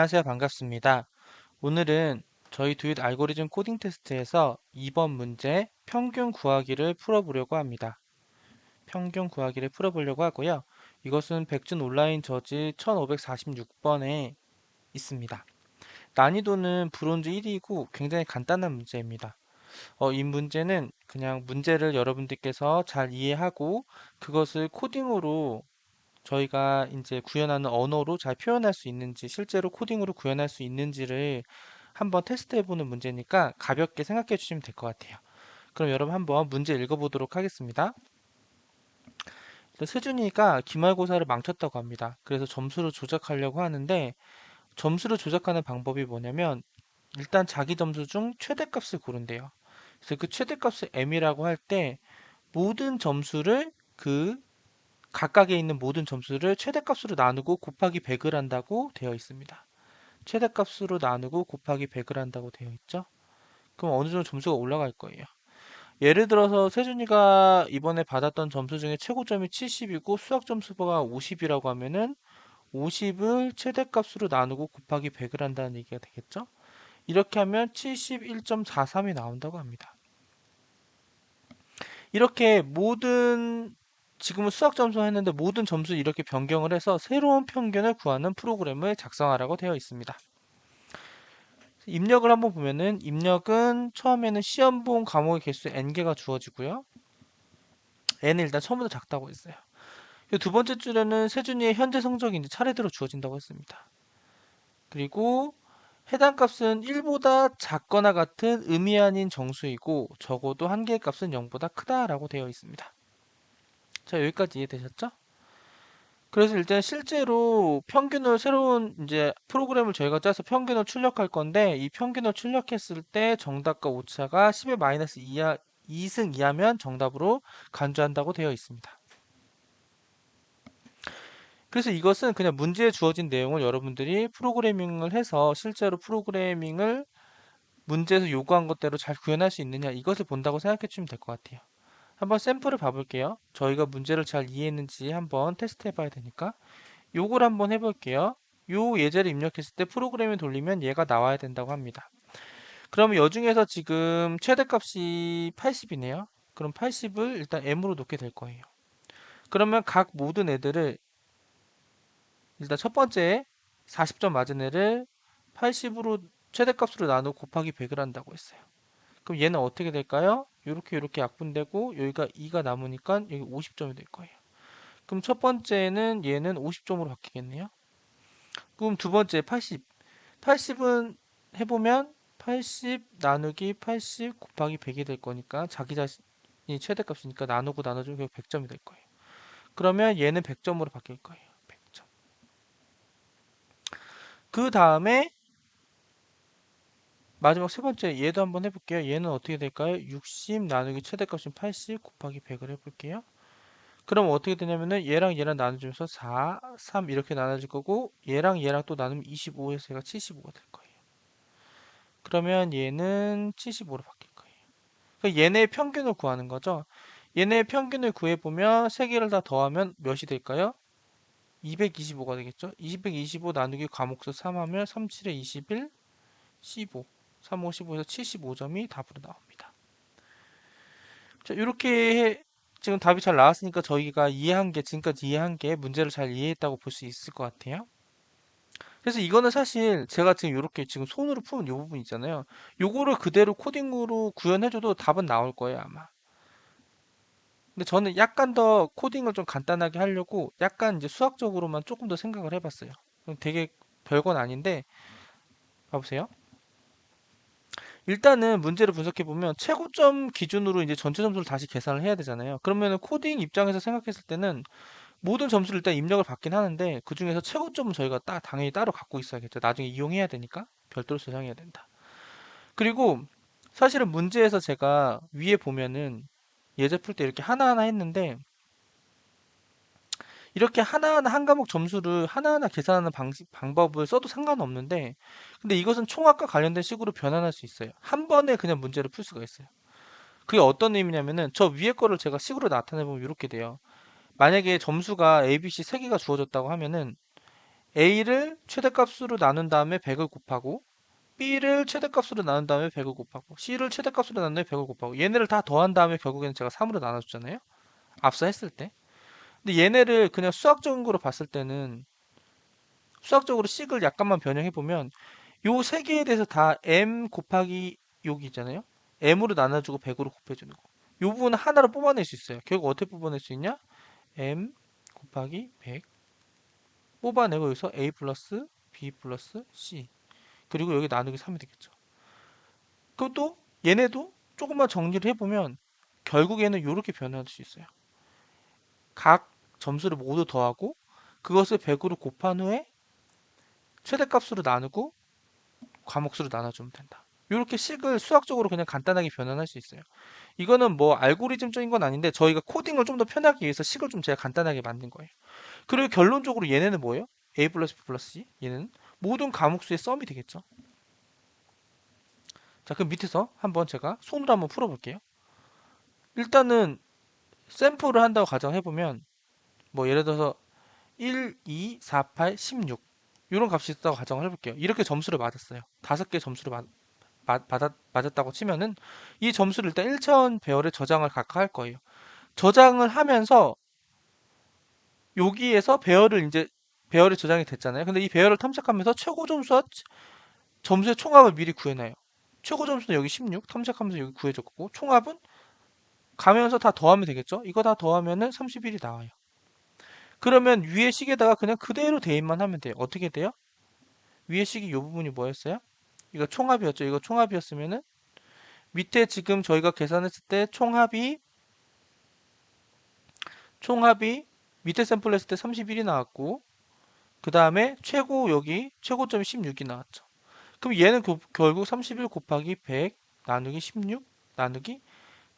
안녕하세요. 반갑습니다. 오늘은 저희 두잇 알고리즘 코딩 테스트에서 2번 문제 평균 구하기를 풀어보려고 합니다. 평균 구하기를 풀어보려고 하고요. 이것은 백준 온라인 저지 1546번에 있습니다. 난이도는 브론즈 1이고 굉장히 간단한 문제입니다. 어, 이 문제는 그냥 문제를 여러분들께서 잘 이해하고 그것을 코딩으로 저희가 이제 구현하는 언어로 잘 표현할 수 있는지, 실제로 코딩으로 구현할 수 있는지를 한번 테스트 해 보는 문제니까 가볍게 생각해 주시면 될 것 같아요. 그럼 여러분 한번 문제 읽어 보도록 하겠습니다. 세준이가 기말고사를 망쳤다고 합니다. 그래서 점수를 조작하려고 하는데 점수를 조작하는 방법이 뭐냐면 일단 자기 점수 중 최대값을 고른대요. 그래서 그 최대값을 m이라고 할 때 모든 점수를 그 각각에 있는 모든 점수를 최대값으로 나누고 곱하기 100을 한다고 되어 있습니다. 최대값으로 나누고 곱하기 100을 한다고 되어 있죠. 그럼 어느 정도 점수가 올라갈 거예요. 예를 들어서 세준이가 이번에 받았던 점수 중에 최고점이 70이고 수학 점수가 50이라고 하면은 50을 최대값으로 나누고 곱하기 100을 한다는 얘기가 되겠죠. 이렇게 하면 71.43이 나온다고 합니다. 이렇게 모든 지금은 수학 점수 했는데 모든 점수 이렇게 변경을 해서 새로운 평균을 구하는 프로그램을 작성하라고 되어 있습니다. 입력을 한번 보면은 입력은 처음에는 시험 본 과목의 개수 n개가 주어지고요. n은 일단 처음부터 작다고 했어요. 두 번째 줄에는 세준이의 현재 성적이 이제 차례대로 주어진다고 했습니다. 그리고 해당 값은 1보다 작거나 같은 의미 아닌 정수이고 적어도 한 개의 값은 0보다 크다라고 되어 있습니다. 자, 여기까지 이해되셨죠? 그래서 일단 실제로 평균을 새로운 이제 프로그램을 저희가 짜서 평균을 출력할 건데 이 평균을 출력했을 때 정답과 오차가 10의 마이너스 2하, 2승 이하면 정답으로 간주한다고 되어 있습니다. 그래서 이것은 그냥 문제에 주어진 내용을 여러분들이 프로그래밍을 해서 실제로 프로그래밍을 문제에서 요구한 것대로 잘 구현할 수 있느냐 이것을 본다고 생각해 주시면 될 것 같아요. 한번 샘플을 봐볼게요. 저희가 문제를 잘 이해했는지 한번 테스트 해봐야 되니까 요걸 한번 해볼게요. 요 예제를 입력했을 때 프로그램을 돌리면 얘가 나와야 된다고 합니다. 그러면 여 중에서 지금 최대값이 80이네요. 그럼 80을 일단 m으로 놓게 될 거예요. 그러면 각 모든 애들을 일단 첫 번째 40점 맞은 애를 80으로 최대값으로 나누고 곱하기 100을 한다고 했어요. 그럼 얘는 어떻게 될까요? 이렇게 이렇게 약분되고 여기가 2가 남으니까 여기 50점이 될 거예요. 그럼 첫 번째는 얘는 50점으로 바뀌겠네요. 그럼 두 번째 80. 80은 해보면 80 나누기 80 곱하기 100이 될 거니까 자기 자신이 최대값이니까 나누고 나눠주면 결국 100점이 될 거예요. 그러면 얘는 100점으로 바뀔 거예요. 100점. 그 다음에 마지막 세 번째 얘도 한번 해볼게요. 얘는 어떻게 될까요? 60 나누기 최대값인 80 곱하기 100을 해볼게요. 그럼 어떻게 되냐면은 얘랑 얘랑 나눠주면서 4, 3 이렇게 나눠질 거고 얘랑 얘랑 또 나누면 25에서 얘가 75가 될 거예요. 그러면 얘는 75로 바뀔 거예요. 그러니까 얘네의 평균을 구하는 거죠. 얘네의 평균을 구해보면 세 개를 다 더하면 몇이 될까요? 225가 되겠죠. 225 나누기 과목수 3 하면 3, 7에 21, 15. 3, 5, 15에서 75점이 답으로 나옵니다. 자, 이렇게 지금 답이 잘 나왔으니까 저희가 이해한 게, 지금까지 이해한 게 문제를 잘 이해했다고 볼 수 있을 것 같아요. 그래서 이거는 사실 제가 지금 이렇게 지금 손으로 푸는 이 부분 있잖아요. 요거를 그대로 코딩으로 구현해줘도 답은 나올 거예요, 아마. 근데 저는 약간 더 코딩을 좀 간단하게 하려고 약간 이제 수학적으로만 조금 더 생각을 해봤어요. 되게 별건 아닌데, 봐보세요. 일단은 문제를 분석해 보면 최고점 기준으로 이제 전체 점수를 다시 계산을 해야 되잖아요. 그러면 코딩 입장에서 생각했을 때는 모든 점수를 일단 입력을 받긴 하는데 그 중에서 최고점은 저희가 따, 당연히 따로 갖고 있어야겠죠. 나중에 이용해야 되니까 별도로 저장해야 된다. 그리고 사실은 문제에서 제가 위에 보면은 예제 풀 때 이렇게 하나하나 했는데 이렇게 하나하나 한 과목 점수를 하나하나 계산하는 방식, 방법을 써도 상관없는데 근데 이것은 총합과 관련된 식으로 변환할 수 있어요. 한 번에 그냥 문제를 풀 수가 있어요. 그게 어떤 의미냐면은 저 위에 거를 제가 식으로 나타내 보면 이렇게 돼요. 만약에 점수가 A, B, C 세 개가 주어졌다고 하면은 a를 최대값으로 나눈 다음에 100을 곱하고 b를 최대값으로 나눈 다음에 100을 곱하고 c를 최대값으로 나눈 다음에 100을 곱하고 얘네를 다 더한 다음에 결국에는 제가 3으로 나눠줬잖아요. 앞서 했을 때. 근데 얘네를 그냥 수학적으로 봤을 때는 수학적으로 식을 약간만 변형해 보면 요 세 개에 대해서 다 m 곱하기 여기 있잖아요. m으로 나눠주고 100으로 곱해주는 거. 요 부분은 하나로 뽑아낼 수 있어요. 결국 어떻게 뽑아낼 수 있냐? m 곱하기 100 뽑아내고 여기서 a 플러스 b 플러스 c 그리고 여기 나누기 3이 되겠죠. 또 얘네도 조금만 정리를 해보면 결국에는 이렇게 변할 수 있어요. 각 점수를 모두 더하고 그것을 100으로 곱한 후에 최대값으로 나누고 과목수로 나눠주면 된다. 이렇게 식을 수학적으로 그냥 간단하게 변환할 수 있어요. 이거는 뭐 알고리즘적인 건 아닌데 저희가 코딩을 좀 더 편하기 위해서 식을 좀 제가 간단하게 만든 거예요. 그리고 결론적으로 얘네는 뭐예요? a 플러스 b 플러스 c 얘는 모든 과목수의 썸이 되겠죠. 자 그럼 밑에서 한번 제가 손으로 한번 풀어볼게요. 일단은 샘플을 한다고 가정해보면 뭐 예를 들어서 1, 2, 4, 8, 16 이런 값이 있다고 가정을 해볼게요. 이렇게 점수를 맞았어요. 다섯 개 점수를 맞, 맞, 받았, 맞았다고 치면은 이 점수를 일단 1차원 배열에 저장을 각각 할 거예요. 저장을 하면서 여기에서 배열을 이제 배열이 저장이 됐잖아요. 근데 이 배열을 탐색하면서 최고 점수와 점수의 총합을 미리 구해놔요. 최고 점수는 여기 16 탐색하면서 여기 구해줬고 총합은 가면서 다 더하면 되겠죠? 이거 다 더하면은 31이 나와요. 그러면 위에 식에다가 그냥 그대로 대입만 하면 돼요. 어떻게 돼요? 위에 식이 이 부분이 뭐였어요? 이거 총합이었죠. 이거 총합이었으면은 밑에 지금 저희가 계산했을 때 총합이 총합이 밑에 샘플 했을 때 31이 나왔고 그 다음에 최고 여기 최고점이 16이 나왔죠. 그럼 얘는 고, 결국 31 곱하기 100 나누기 16 나누기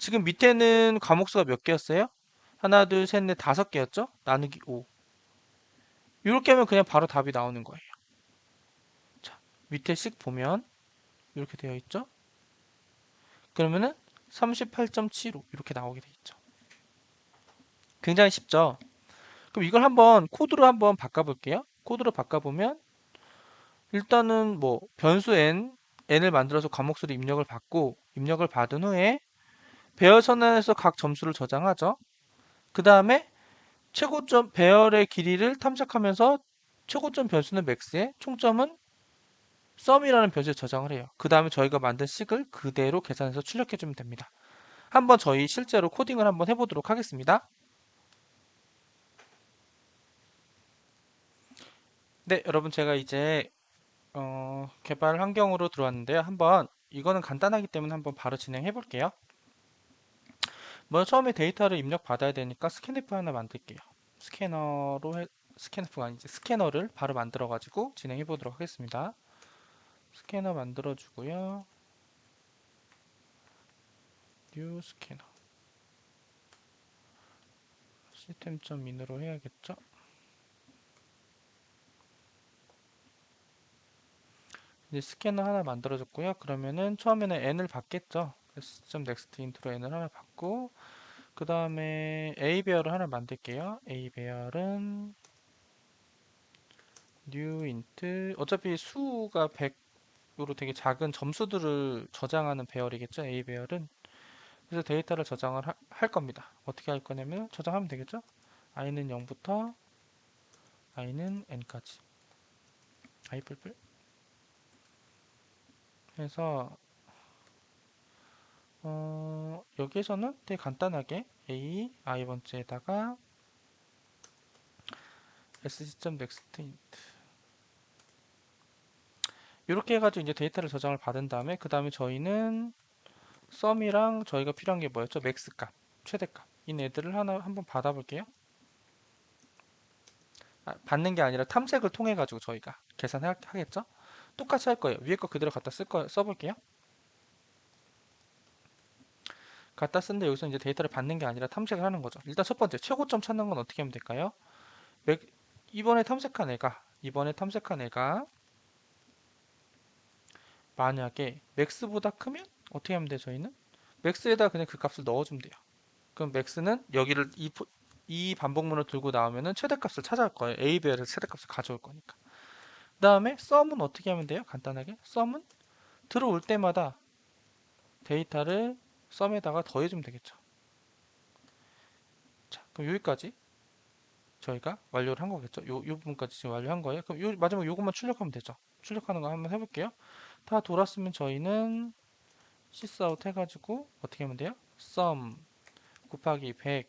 지금 밑에는 과목수가 몇 개였어요? 하나 둘 셋 넷 다섯 개였죠? 나누기 5 이렇게 하면 그냥 바로 답이 나오는 거예요. 자 밑에 식 보면 이렇게 되어 있죠? 그러면은 38.75 이렇게 나오게 돼 있죠. 굉장히 쉽죠? 그럼 이걸 한번 코드로 한번 바꿔볼게요. 코드로 바꿔보면 일단은 뭐 변수 n, n을 만들어서 과목수를 입력을 받고 입력을 받은 후에 배열 선언에서 각 점수를 저장하죠. 그 다음에 최고점 배열의 길이를 탐색하면서 최고점 변수는 max에 총점은 sum이라는 변수에 저장을 해요. 그 다음에 저희가 만든 식을 그대로 계산해서 출력해주면 됩니다. 한번 저희 실제로 코딩을 한번 해보도록 하겠습니다. 네, 여러분 제가 이제 어, 개발 환경으로 들어왔는데요. 한번 이거는 간단하기 때문에 한번 바로 진행해 볼게요. 먼저 처음에 데이터를 입력 받아야 되니까 스캐너프 하나 만들게요. 스캐너로 해, 스캐너프가 아니지 스캐너를 바로 만들어 가지고 진행해 보도록 하겠습니다. 스캐너 만들어 주고요. 뉴 스캐너 시스템.in으로 해야겠죠? 이제 스캐너 하나 만들어줬고요. 그러면은 처음에는 n을 받겠죠. System next n을 하나 받고 그 다음에 a 배열을 하나 만들게요. a 배열은 new int 어차피 수가 100으로 되게 작은 점수들을 저장하는 배열이겠죠. a 배열은 그래서 데이터를 저장을 하, 할 겁니다. 어떻게 할 거냐면 저장하면 되겠죠. i는 0부터 i는 n까지 i 뿔뿔 해서 어, 여기에서는 되게 간단하게 a i 번째에다가 sc.nextint 이렇게 해가지고 이제 데이터를 저장을 받은 다음에 그 다음에 저희는 썸이랑 저희가 필요한 게 뭐였죠? 맥스 값, 최대 값. 이 애들을 하나 한번 받아볼게요. 아, 받는 게 아니라 탐색을 통해 가지고 저희가 계산하겠죠? 똑같이 할 거예요. 위에 거 그대로 갖다 쓸 거, 써볼게요. 갖다 쓴데 여기서 이제 데이터를 받는 게 아니라 탐색을 하는 거죠. 일단 첫 번째 최고점 찾는 건 어떻게 하면 될까요? 이번에 탐색한 애가 이번에 탐색한 애가 만약에 맥스보다 크면 어떻게 하면 돼요? 저희는 맥스에다 그냥 그 값을 넣어주면 돼요. 그럼 맥스는 여기를 이, 이 반복문을 들고 나오면은 최대값을 찾아올 거예요. A 배열에서 최대값을 가져올 거니까. 그 다음에 썸은 어떻게 하면 돼요? 간단하게 썸은 들어올 때마다 데이터를 썸에다가 더해주면 되겠죠. 자, 그럼 여기까지 저희가 완료를 한 거겠죠. 요, 요 부분까지 지금 완료한 거예요. 그럼 요, 마지막 요것만 출력하면 되죠. 출력하는 거 한번 해볼게요. 다 돌았으면 저희는 시스아웃 해가지고 어떻게 하면 돼요? sum 곱하기 100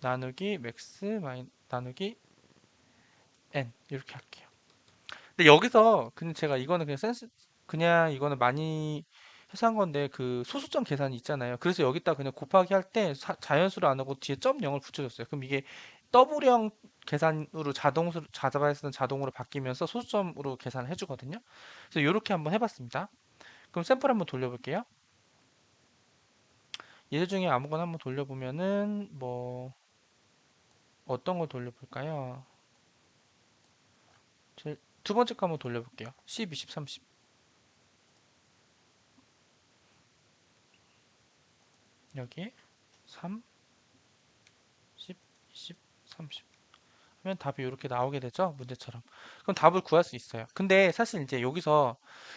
나누기 max 마이 나누기 n 이렇게 할게요. 근데 여기서 그냥 제가 이거는 그냥 센스 그냥 이거는 많이 해서 한 건데 그 소수점 계산이 있잖아요. 그래서 여기다 그냥 곱하기 할 때 자연수로 안 하고 뒤에 점 0을 붙여줬어요. 그럼 이게 더블형 계산으로 자동으로 자자바에서는 자동으로 바뀌면서 소수점으로 계산을 해주거든요. 그래서 이렇게 한번 해봤습니다. 그럼 샘플 한번 돌려볼게요. 예제 중에 아무거나 한번 돌려보면은 뭐 어떤 걸 돌려볼까요? 제두 번째 거 한번 돌려볼게요. 10, 20, 30. 여기 3, 10, 20, 30 하면 답이 이렇게 나오게 되죠? 문제처럼. 그럼 답을 구할 수 있어요. 근데 사실 이제 여기서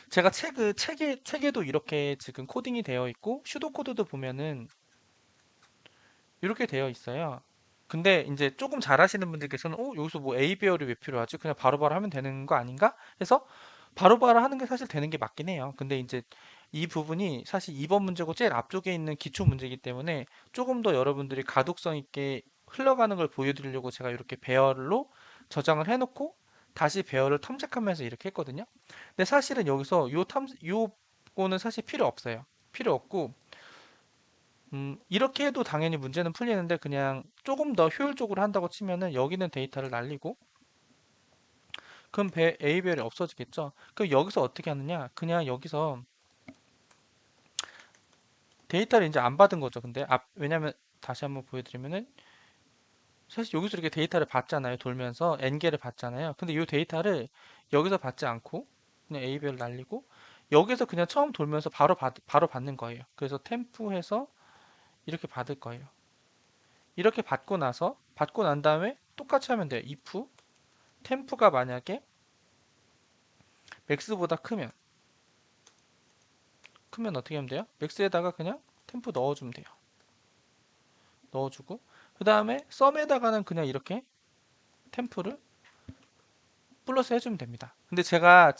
제가 책을 책에 책에도 이렇게 지금 코딩이 되어 있고 슈도 코드도 보면은 이렇게 되어 있어요. 근데 이제 조금 잘하시는 분들께서는 어 여기서 뭐 A 배열이 왜 필요하지? 그냥 바로바로 하면 되는 거 아닌가? 해서 바로 바로 하는 게 사실 되는 게 맞긴 해요. 근데 이제 이 부분이 사실 이번 문제고 제일 앞쪽에 있는 기초 문제이기 때문에 조금 더 여러분들이 가독성 있게 흘러가는 걸 보여드리려고 제가 이렇게 배열로 저장을 해놓고 다시 배열을 탐색하면서 이렇게 했거든요. 근데 사실은 여기서 요 탐, 요거는 사실 필요 없어요. 필요 없고, 음, 이렇게 해도 당연히 문제는 풀리는데 그냥 조금 더 효율적으로 한다고 치면은 여기는 데이터를 날리고, 그럼 배, A별이 없어지겠죠? 그럼 여기서 어떻게 하느냐? 그냥 여기서 데이터를 이제 안 받은 거죠. 근데 앞, 왜냐면 다시 한번 보여드리면은 사실 여기서 이렇게 데이터를 받잖아요. 돌면서 n개를 받잖아요. 근데 이 데이터를 여기서 받지 않고 그냥 A별 날리고 여기서 그냥 처음 돌면서 바로 받, 바로 받는 거예요. 그래서 템프해서 이렇게 받을 거예요. 이렇게 받고 나서 받고 난 다음에 똑같이 하면 돼요. if 템프가 만약에 max보다 크면 크면 어떻게 하면 돼요? max에다가 그냥 템프 넣어주면 돼요. 넣어주고 그 다음에 썸에다가는 그냥 이렇게 템프를 플러스 해주면 됩니다. 근데 제가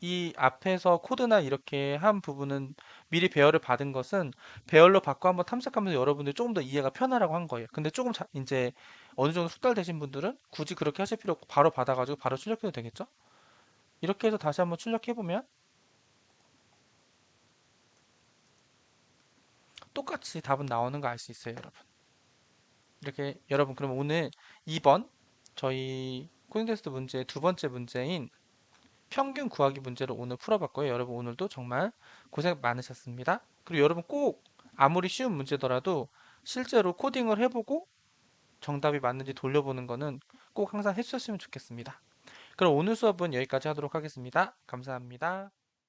이 앞에서 코드나 이렇게 한 부분은 미리 배열을 받은 것은 배열로 받고 한번 탐색하면서 여러분들이 조금 더 이해가 편하라고 한 거예요. 근데 조금 자, 이제 어느 정도 숙달되신 분들은 굳이 그렇게 하실 필요 없고 바로 받아가지고 바로 출력해도 되겠죠? 이렇게 해서 다시 한번 출력해보면 똑같이 답은 나오는 거 알 수 있어요, 여러분. 이렇게 여러분 그럼 오늘 2번 저희 코딩 테스트 문제 두 번째 문제인 평균 구하기 문제를 오늘 풀어봤고요. 여러분 오늘도 정말 고생 많으셨습니다. 그리고 여러분 꼭 아무리 쉬운 문제더라도 실제로 코딩을 해보고 정답이 맞는지 돌려보는 거는 꼭 항상 해주셨으면 좋겠습니다. 그럼 오늘 수업은 여기까지 하도록 하겠습니다. 감사합니다.